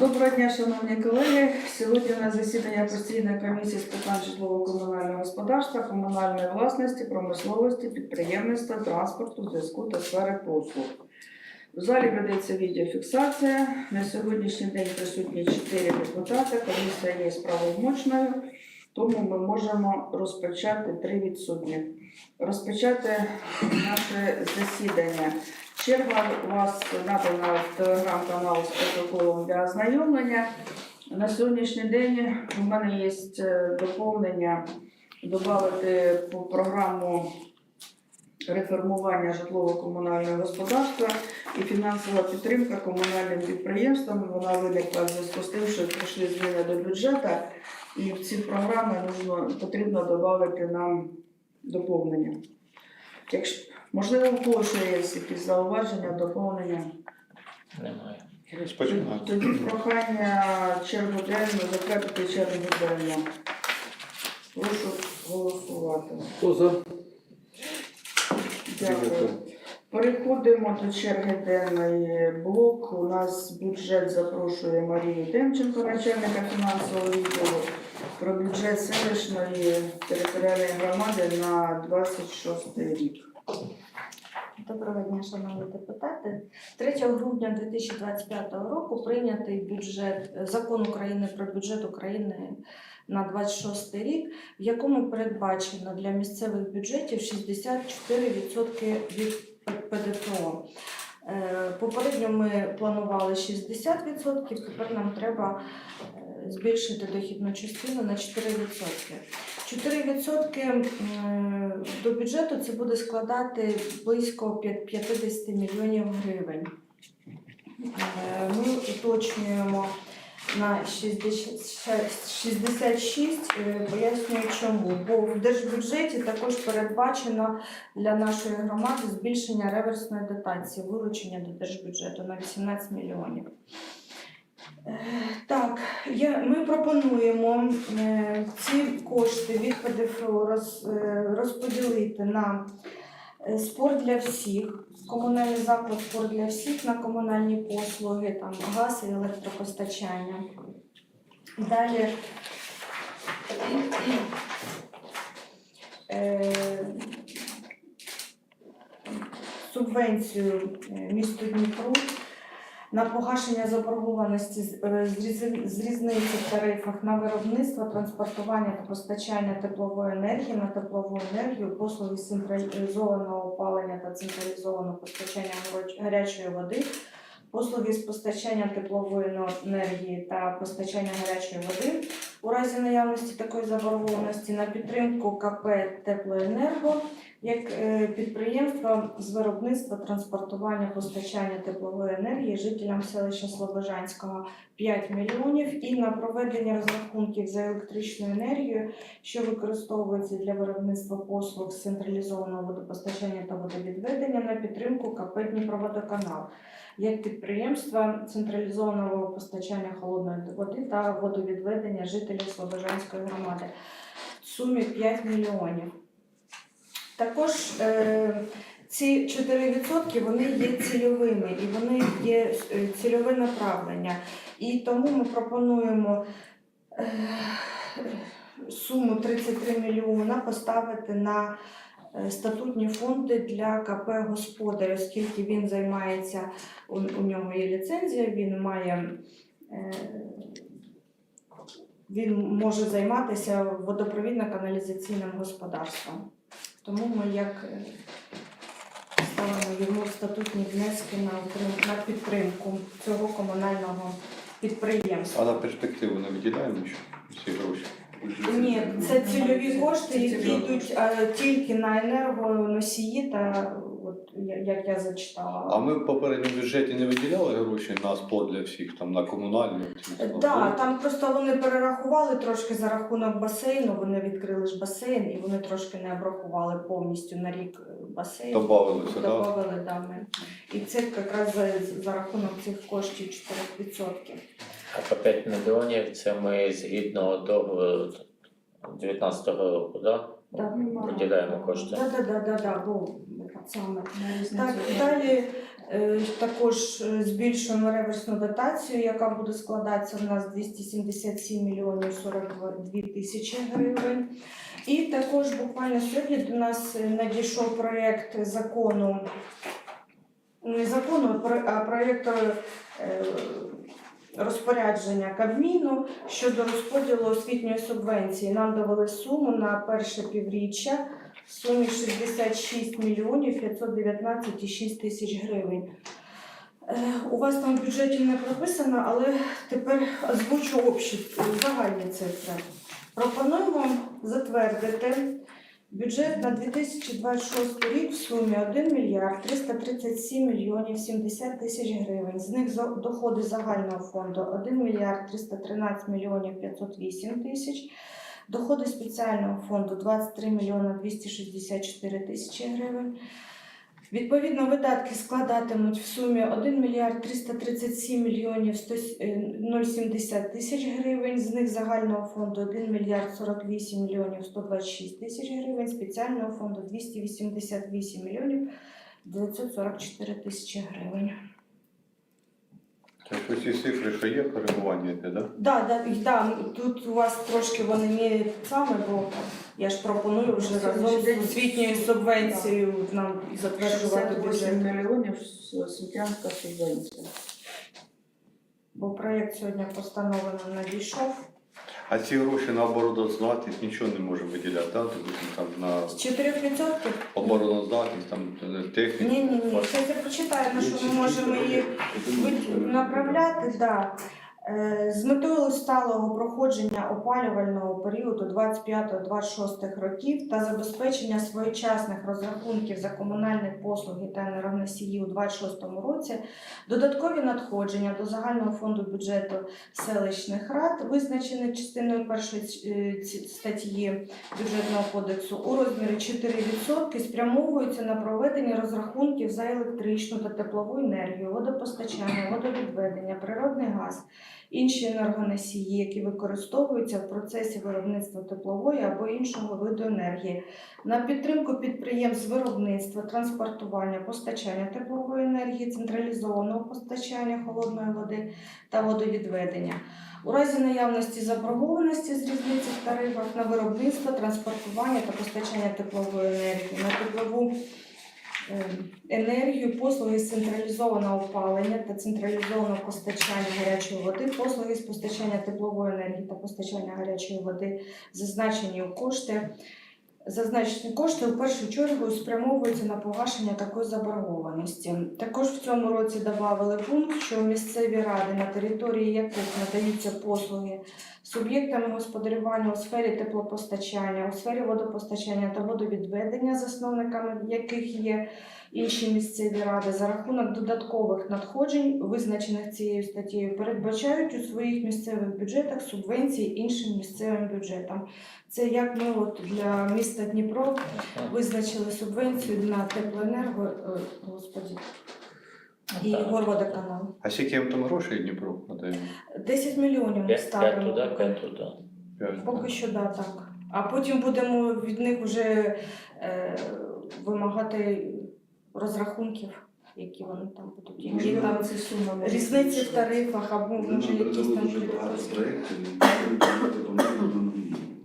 Доброго дня, шановні колеги. Сьогодні на засідання постійної комісії з питань житлово-комунального господарства, комунальної власності, промисловості, підприємництва, транспорту, зв'язку та сфери послуг. В залі ведеться відеофіксація. На сьогоднішній день присутні 4 депутати. Комісія є правомочною, тому ми можемо розпочати три відсутні. Розпочати наше засідання. Черга у вас надана в телеграм-канал з протоколом для ознайомлення. На сьогоднішній день у мене є е, доповнення додати програму реформування житлово-комунального господарства і фінансова підтримка комунальним підприємствам. Вона виникла в зв'язку з тим, що прийшли зміни до бюджету, і в ці програми потрібно додати нам доповнення. Якщо, можливо, у когось ще є якісь зауваження, доповнення. Немає. Розпочинати. Тоді прохання чергу денну, затвердити чергу денну. Прошу голосувати. Хто за? Дякую. Переходимо до черги денної блок. У нас бюджет запрошує Марію Демченко, начальника фінансового відділу, про бюджет селищної територіальної громади на 26 рік. Доброго дня, шановні депутати. 3 грудня 2025 року прийнятий бюджет закон України про бюджет України на 26 рік, в якому передбачено для місцевих бюджетів 64% від ПДФО. Е, Попередньо ми планували 60%, тепер нам треба е, збільшити дохідну частину на 4%. 4% до бюджету це буде складати близько 50 мільйонів гривень. Е, Ми уточнюємо на 66, е, пояснюю чому. Бо в держбюджеті також передбачено для нашої громади збільшення реверсної дотації, вилучення до держбюджету на 18 мільйонів. Так, я, ми пропонуємо е, ці кошти від ПДФО роз, е, розподілити на е, спорт для всіх, комунальний заклад спорт для всіх на комунальні послуги, там газ і електропостачання. Далі е, субвенцію е, місту Дніпру на погашення заборгованості з, е, з різни- з різниці в тарифах на виробництво, транспортування та постачання теплової енергії на теплову енергію, послуги централізованого опалення та централізованого постачання гарячої води, послуги з постачання теплової енергії та постачання гарячої води. У разі наявності такої заборгованості на підтримку КП Теплоенерго як е, підприємство з виробництва, транспортування, постачання теплової енергії жителям селища Слобожанського 5 мільйонів і на проведення розрахунків за електричну енергію, що використовується для виробництва послуг з централізованого водопостачання та водовідведення на підтримку КП Дніпроводоканал як підприємства централізованого постачання холодної води та водовідведення жителів Слобожанської громади в сумі 5 мільйонів. Також е, ці 4% вони є цільовими і вони є е, цільове направлення. І тому ми пропонуємо е, суму 33 мільйона поставити на статутні фонди для КП Господар, оскільки він займається, у, нього є ліцензія, він має. Він може займатися водопровідно-каналізаційним господарством. Тому ми як е, ставимо йому статутні внески на, на підтримку цього комунального підприємства. А на перспективу не виділяємо ще ці гроші? Ні, це цільові кошти, які йдуть е, тільки на енергоносії, та як я зачитала. А ми в попередньому бюджеті не виділяли гроші на спорт для всіх, там на комунальні. Так, да, там просто вони перерахували трошки за рахунок басейну. Вони відкрили ж басейн і вони трошки не обрахували повністю на рік е, басейн. Добавилося, так? Добавили, да, ми. І це якраз за, за рахунок цих коштів 4%. А по 5 мільйонів це ми згідно договору 19-го року, да? Так. Виділяємо кошти. Так, так, так, так, бо саме. На різницю. Так, далі Е, Також е, збільшуємо реверсну дотацію, яка буде складатися в нас 277 мільйонів 42 тисячі гривень. І також буквально сьогодні до нас е, надійшов проєкт закону, не закону, а про- а проєкту е, розпорядження Кабміну щодо розподілу освітньої субвенції. Нам довели суму на перше півріччя в сумі 66 мільйонів 519,6 тисяч гривень. Е, У вас там в бюджеті не прописано, але тепер озвучу общі загальні цифри. Пропоную вам затвердити бюджет на 2026 рік в сумі 1 мільярд 337 мільйонів 70 тисяч гривень. З них доходи загального фонду 1 мільярд 313 мільйонів 508 тисяч. Доходи спеціального фонду 23 мільйона 264 тисячі гривень. Відповідно, видатки складатимуть в сумі 1 мільярд 337 мільйонів 100 е, 070 тисяч гривень. З них загального фонду 1 мільярд 48 мільйонів 126 тисяч гривень, спеціального фонду 288 мільйонів 944 тисячі гривень. Що ці цифри, що є, коригування йде, да? Да, да, і да, тут у вас трошки вони не саме, бо я ж пропоную вже разом з освітньою субвенцією нам затверджувати 68 бюджет. мільйонів освітянська субвенція. Бо проєкт сьогодні постановлено надійшов. А ці гроші на обороноздатність нічого не може виділяти, да? Допустим, там на З 4%? обороноздатність, там е, техніку. Ні, ні, ні. Зараз я прочитаю, на що ми можемо її направляти, так. Да. Е, З метою сталого проходження опалювального періоду 25-26 років та забезпечення своєчасних розрахунків за комунальні послуги та енергоносії у 26 році додаткові надходження до загального фонду бюджету селищних рад, визначені частиною першої е, статті бюджетного кодексу у розмірі 4% спрямовуються на проведення розрахунків за електричну та теплову енергію, водопостачання, водовідведення, природний газ, інші енергоносії, які використовуються в процесі виробництва теплової або іншого виду енергії, на підтримку підприємств виробництва, транспортування, постачання теплової енергії, централізованого постачання холодної води та водовідведення. У разі наявності заборгованості з різниці в тарифах на виробництво, транспортування та постачання теплової енергії, на теплову енергію, послуги з централізованого опалення та централізованого постачання гарячої води, послуги з постачання теплової енергії та постачання гарячої води, зазначені у кошти. Зазначені кошти у першу чергу спрямовуються на погашення такої заборгованості. Також в цьому році додали пункт, що місцеві ради, на території яких надаються послуги суб'єктами господарювання у сфері теплопостачання, у сфері водопостачання та водовідведення, засновниками яких є інші місцеві ради, за рахунок додаткових надходжень, визначених цією статтею, передбачають у своїх місцевих бюджетах субвенції іншим місцевим бюджетам. Це як ми от для міста Дніпро визначили субвенцію на теплоенерго, е, господі, і горводоканал. А скільки їм там грошей Дніпро надаємо? 10 мільйонів ми П'ять п'ять ставимо. туди, поки. п'ять туди. П'ять, Поки да. що да, так. А потім будемо від них вже е, вимагати розрахунків, які вони там будуть. Які Можливо, там ці суми різниці в тарифах або може якісь там дуже багато проєктів, і допомогли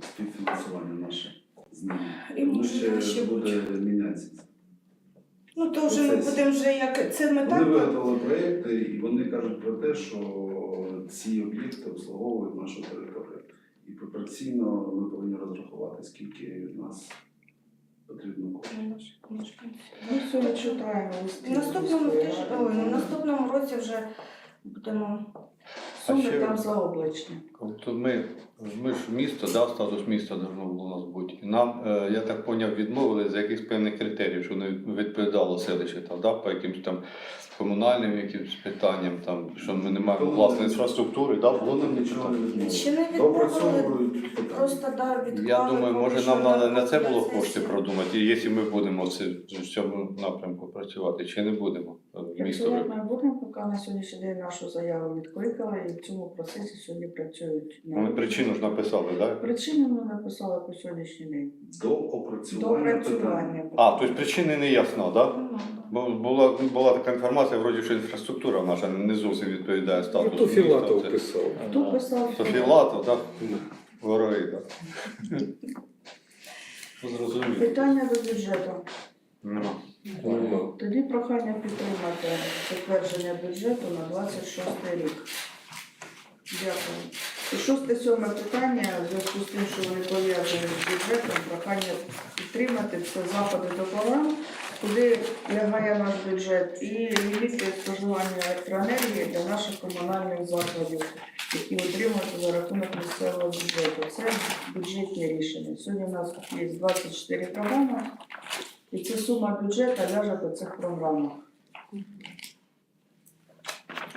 співфінансування наше з ними. І Воно може ще буде мінятися. Ну то вже ми Процесі. будемо вже як це ми Вони так. виготовили проєкти і вони кажуть про те, що ці об'єкти обслуговують нашу територію. І пропорційно ми повинні розрахувати, скільки від нас потрібно коштів. Ну, сьогодні читаємо. В наступному тижні, ради. в наступному році вже будемо Суми ще- там заоблачні. Тобто ми, ми ж місто, да, статус міста должно було у нас бути. І нам, е, я так поняв, відмовили за якихось певних критеріїв, що не відповідало селище там, да, по якимось там комунальним якимось питанням, там, що ми не маємо власної інфраструктури, да, було там нічого не відмовило. не відмовили. Допрацьовують питання. Просто да, відклали. Я думаю, може нам треба на це було кошти продумати, і якщо ми будемо це- в цьому напрямку працювати, чи не будемо. Е, Якщо місто. як ми будемо, поки на сьогоднішній день нашу заяву відкликали і в цьому процесі сьогодні працюють. Вони причину ж написали, так? Причину ми написали по сьогоднішній день. До опрацювання питання. опрацювання. А, тобто причини не ясна, так? Ну, Бо була, була така інформація, вроді, що інфраструктура наша не зовсім відповідає Ну, статусу. то Філатов. Це- писав. Хто писав? То Філатов, так? Вороги, так. Зрозуміло. Питання до бюджету. Нема. Нема. Тоді прохання підтримати затвердження бюджету на 26 рік. Дякую. І шосте сьоме питання, в зв'язку з тим, що вони пов'язані з бюджетом, прохання підтримати це заходи до програм, куди лягає наш бюджет, і ліміти споживання електроенергії для наших комунальних закладів, які отримуються за рахунок місцевого бюджету. Це бюджетні рішення. Сьогодні у нас є 24 програми. І ця сума бюджету ляже по цих програмах.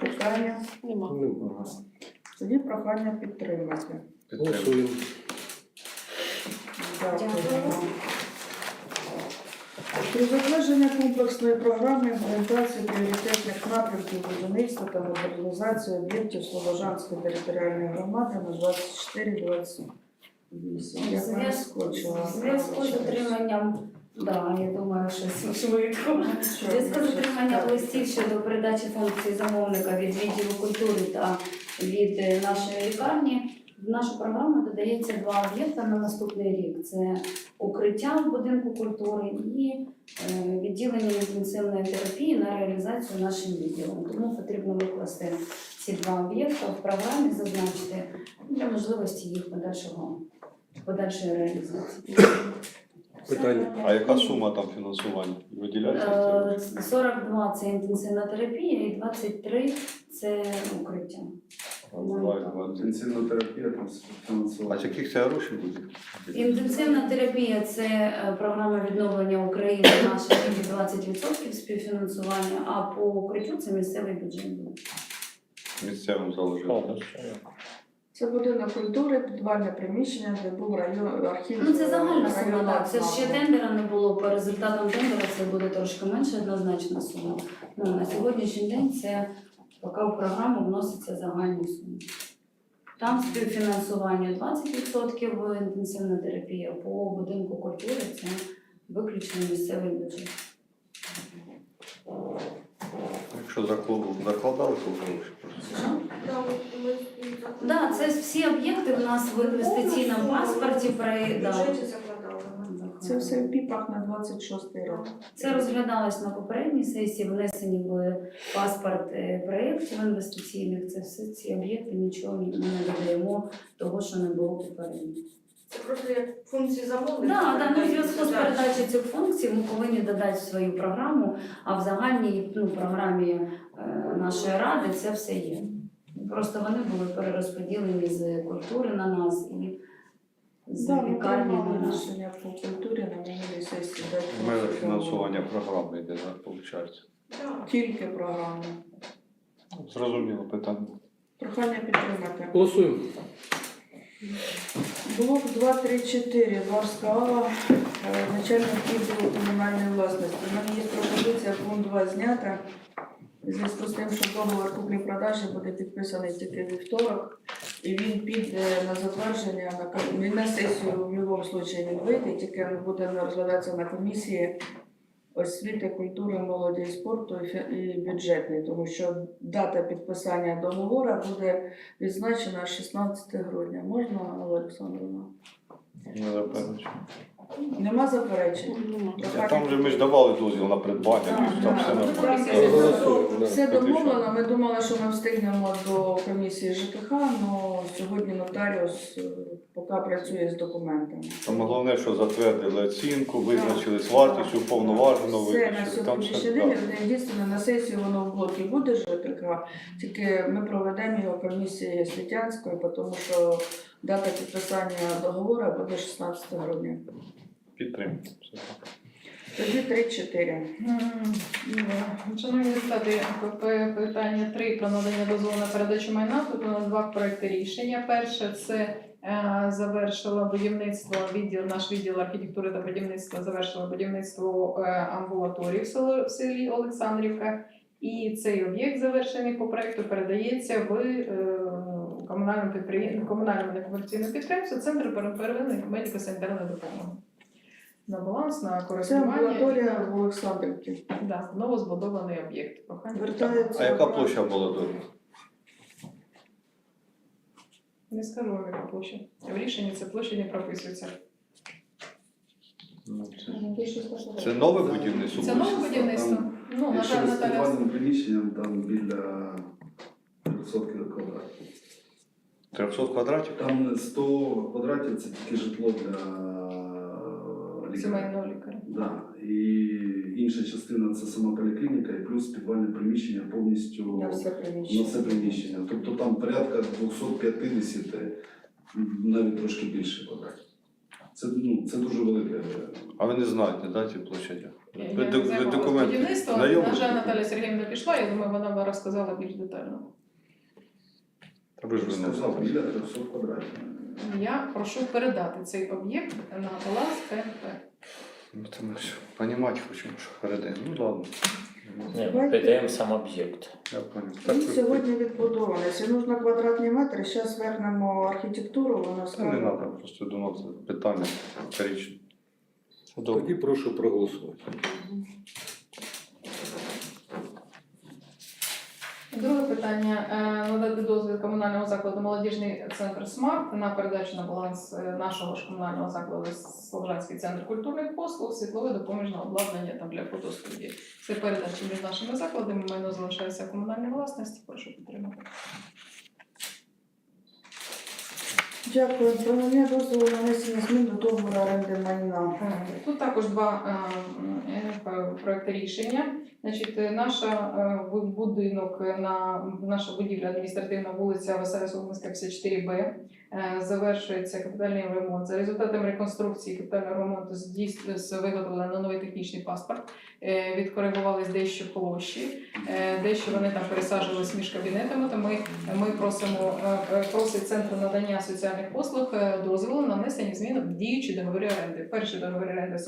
Питання. Нема. Тоді прохання підтримати. Голосуємо. Дякую. Про затвердження комплексної програми імплементації пріоритетних напрямків будівництва та модернізації об'єктів Слобожанської територіальної громади на 24-28. Я зв'язку зв'язку з отриманням, да, я думаю, що швидко. Листів щодо передачі функцій замовника від відділу культури та від е, нашої лікарні, в нашу програму додається два об'єкти на наступний рік. Це укриття в будинку культури і е, відділення інтенсивної терапії на реалізацію нашим відділом. Тому потрібно викласти ці два об'єкти в програмі, зазначити для можливості їх подальшого подальшої реалізації. Питання. А яка сума там фінансування? Виділяється? Е, 42 це інтенсивна терапія і 23 це укриття. Інтенсивна терапія там А фінансування. з яких це грошей буде? Інтенсивна терапія це е, програма відновлення України наша тільки 20% співфінансування, а по укриттю це місцевий бюджет. Місцевим заложили. Це будинок культури, підвальне приміщення, де був район архів. Ну це загальна сума, так. Це ж ще тендера не було. По результатам тендера це буде трошки менше однозначна сума. Ну, на сьогоднішній день це поки в програму вноситься загальні суми. Там співфінансування 20% інтенсивна терапія, по будинку культури це виключно місцевий бюджет. Якщо закладали, то. Да, це всі об'єкти в нас в інвестиційному паспорті при да. Це все в піпах на 26 рік. Це розглядалось на попередній сесії, внесені в паспорт е, проєктів інвестиційних. Це все ці об'єкти нічого ми не додаємо того, що не було попередньо. Це просто як функції замовлення. Так, да, ну, в зв'язку з передачею цих функцій ми повинні додати в свою програму, а в загальній ну, програмі е, нашої ради це все є. Просто вони були перерозподілені з культури на нас і з Да, ми лікарні на нас. рішення по культурі на минулій сесії. дати У мене фінансування програми йде, так, виходить. Тільки програми. Зрозуміло питання. Прохання підтримати. Голосуємо. Блок 2, 3, 4, Барська е, начальник відділу комунальної власності. У мене є пропозиція пункт 2 знята. В зв'язку з тим, що договор куплі-продажі буде підписаний тільки вівторок, і він піде на затвердження на на сесію в будь-якому випадку він вийде, тільки він буде розглядатися на комісії освіти, культури, молоді і спорту і бюджетний, тому що дата підписання договору буде відзначена 16 грудня. Можна, Олександрівна? Заперечую. Нема заперечень? А Там же ми ж давали дозвіл на придбання, Так, там так. все Ну, нормально. так, Голосуємо, да. Все домовлено. Ми думали, що ми встигнемо до комісії ЖКХ, але сьогодні нотаріус е, поки працює з документами. Саме головне, що затвердили оцінку, визначили вартість, уповноважено Все на визначили. Там сьогоднішній все день, так. єдине, на сесії воно в блокі буде ЖКХ, тільки ми проведемо його комісії Світянської, тому що дата підписання договору буде 16 грудня. Підтримуємо. Тоді 3-4. Шановні депутати, питання 3 про надання дозволу на передачу майна. Тут у нас два проекти рішення. Перше це е, завершила будівництво відділ, наш відділ архітектури та будівництва завершила будівництво е, амбулаторії в селі, селі Олександрівка. І цей об'єкт, завершений по проекту, передається в е, комунальному підприємству, комунальному некомерційному підприємству Центр первинної медико-санітарної допомоги. На баланс, на Це користування. амбулаторія в Олександрівці. Да, новозбудований об'єкт. Прохання. Звертається. А яка площа амбулаторії? Не скажу вам, яка площа. В рішенні це площа не прописується. Ну, це- 140. Це нове будівництво? Це нове будівництво. Ну, на Якщо жаль, з Наталя. підвальним приміщенням, там біля 300 квадратів. 300 квадратів? Там 100 квадратів це тільки житло для лікаря. Сімейного лікаря. Да. І інша частина це сама поліклініка, і плюс підвальне приміщення повністю На все на приміщення. все приміщення. Тобто там порядка 250, навіть трошки більше квадратів. Це, ну, це дуже велике. А ви не знаєте, да, ці площаді? Я Ви, не ви документи На жаль, Наталя Сергіївна пішла, я думаю, вона розказала більш детально. Та ви ж виносите. біля 300 квадратів. Я прошу передати цей об'єкт на баланс КНП. Ну, це ми ж понімати хочемо, що хареди. Ну ладно. Ні, ми піддаємо сам об'єкт. Я понял. Він ви- сьогодні відбудований. Якщо нужно квадратні метри, зараз вернемо архітектуру, вона Та не скаже. треба, просто думав, це питання вторичне. Тоді прошу проголосувати. Друге питання е, надати дозвіл комунальному закладу молодіжний центр Смарт на передачу на баланс е, нашого ж комунального закладу Слобожанський центр культурних послуг, світлове допоміжне обладнання там для фотостудії. Це передача між нашими закладами. Майно залишається комунальній власності. Прошу підтримати. Дякую. Про мене дозволу на внесення змін до договору оренди майна. Е, Тут також два е, проекти рішення. Значить, е, наша е, будинок на наша будівля адміністративна вулиця Василя Соломинська 54Б е, завершується капітальний ремонт. За результатами реконструкції капітального ремонту здійс- з виготовлено новий технічний паспорт. Е, Відкоригувались дещо площі, е, дещо вони там пересаджувались між кабінетами. То ми, ми просимо е, е, просить центр надання соціальних послуг е, дозволу на внесення змін в діючі договори оренди. Перший договір оренди з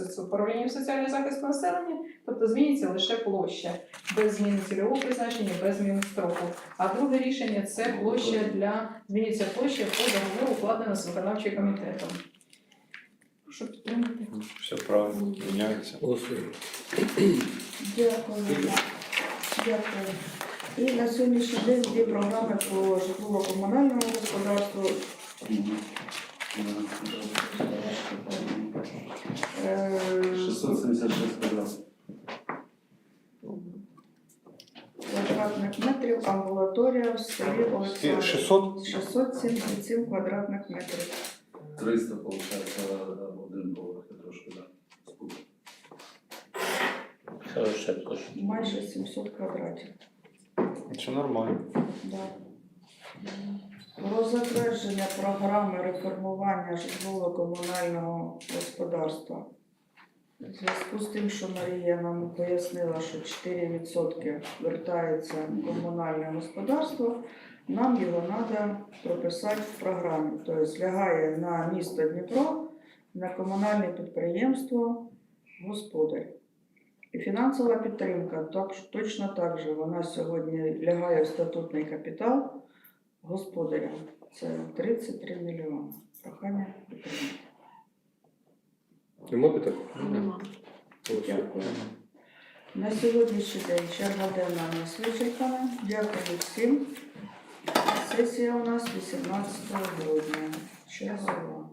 соціального захисту населення, тобто зміниться лише площа без зміни цільового призначення, без зміни строку. А друге рішення це площа для зміниться площа по договору укладена з виконавчим комітетом. Прошу підтримати. Все правильно, міняється. Голосуємо. Дякую. Дякую. І на сьогоднішній день дві програми по житлово-комунальному господарству. Е, 676 квадратів. Квадратних метрів, амбулаторія в селі Олександрів. 600? 677 квадратних метрів. 300, виходить, один поверх, я трошки. Це лише площа. Майже 700 квадратів. Це нормально. Да. Про затвердження програми реформування житлово-комунального господарства. У зв'язку з тим, що Марія нам пояснила, що 4% вертається в комунальне господарство, нам його треба прописати в програмі. Тобто лягає на місто Дніпро, на комунальне підприємство Господар. І фінансова підтримка так, точно так же. Вона сьогодні лягає в статутний капітал господаря. Це 33 мільйони. Прохання підтримати. Нема питань? Нема. Дякую. На сьогоднішній день черга денна у нас вичерпана. Дякую всім. Сесія у нас 18 грудня. Чергова.